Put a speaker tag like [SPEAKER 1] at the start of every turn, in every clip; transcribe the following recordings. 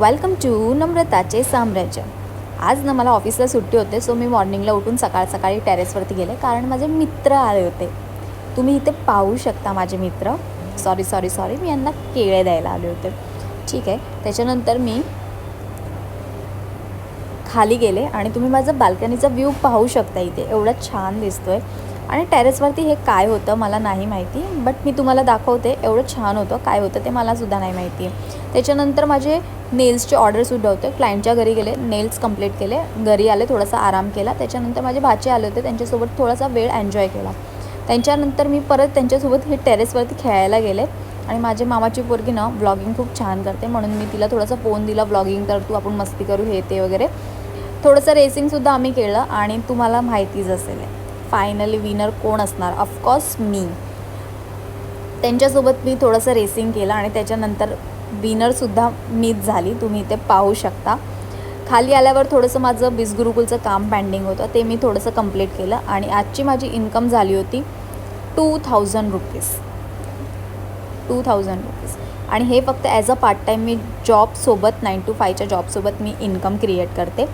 [SPEAKER 1] Welcome to नम्रताचे साम्राज्य आज ना मला ऑफिसला सुट्टी होते सो मी मॉर्निंगला उठून सकाळ सकाळी टेरेसवरती गेले कारण माझे मित्र आले होते. तुम्ही इथे पाहू शकता माझे मित्र. सॉरी सॉरी सॉरी मी यांना केळे द्यायला आले होते. ठीक आहे त्याच्यानंतर मी खाली गेले आणि तुम्ही माझं बाल्कनीचा व्ह्यू पाहू शकता इथे. एवढा छान दिसतो आहे आणि टेरेसवरती हे काय होतं मला नाही माहिती बट मी तुम्हाला दाखवते एवढं छान होतं काय होतं ते मलासुद्धा नाही माहिती. त्याच्यानंतर माझे नेल्सचे ऑर्डरसुद्धा होते. क्लायंटच्या घरी गेले नेल्स कंप्लीट केले. घरी आले थोडासा आराम केला. त्याच्यानंतर माझे भाचे आले होते त्यांच्यासोबत थोडासा वेळ एन्जॉय केला. त्यांच्यानंतर मी परत त्यांच्यासोबत हे टेरेसवरती खेळायला गेले. आणि माझे मामाची पोरगी ना व्लॉगिंग खूप छान करते. म्हणून मी तिला थोडासा फोन दिला व्लॉगिंग कर तू आपण मस्ती करू हे ते वगैरे. थोडंसं रेसिंगसुद्धा आम्ही केलं आणि तुम्हाला माहितीच असेल. फायनली विनर कोण असणार? ऑफकोर्स मी. त्यांच्यासोबत मी थोडंसं रेसिंग केलं आणि त्याच्यानंतर विनरसुद्धा मीच झाली. तुम्ही इथे पाहू शकता. खाली आल्यावर थोडंसं माझं बिसगुरुकुलचं काम पेंडिंग होतं. ते मी थोडंसं कंप्लीट केलं आणि आजची माझी इन्कम झाली होती two thousand rupees two thousand rupees आणि हे फक्त ॲज अ पार्ट टाईम मी जॉबसोबत नाईन टू फायच्या जॉबसोबत मी इन्कम क्रिएट करते.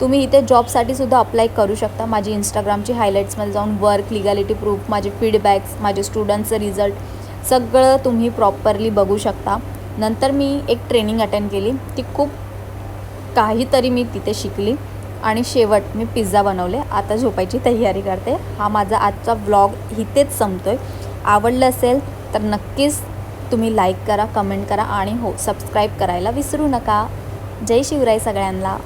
[SPEAKER 1] तुम्ही इथे जॉबसाठी सुद्धा अप्लाय करू शकता. माझी इंस्टाग्रामची हायलाईट्समध्ये जाऊन वर्क लिगॅलिटी प्रूफ माझे फीडबॅक्स माझे स्टुडंटचं रिझल्ट सगळं तुम्ही प्रॉपरली बघू शकता. नंतर मी एक ट्रेनिंग अटेंड केली. ती खूप काहीतरी मी तिथे शिकली. आणि शेवट मी पिझ्झा बनवले. आता झोपायची तयारी करते. हा माझा आजचा व्लॉग इथेच संपतो आहे आवडलं असेल तर नक्कीच तुम्ही लाईक करा कमेंट करा आणि हो सबस्क्राईब करायला विसरू नका. जय शिवराय सगळ्यांना.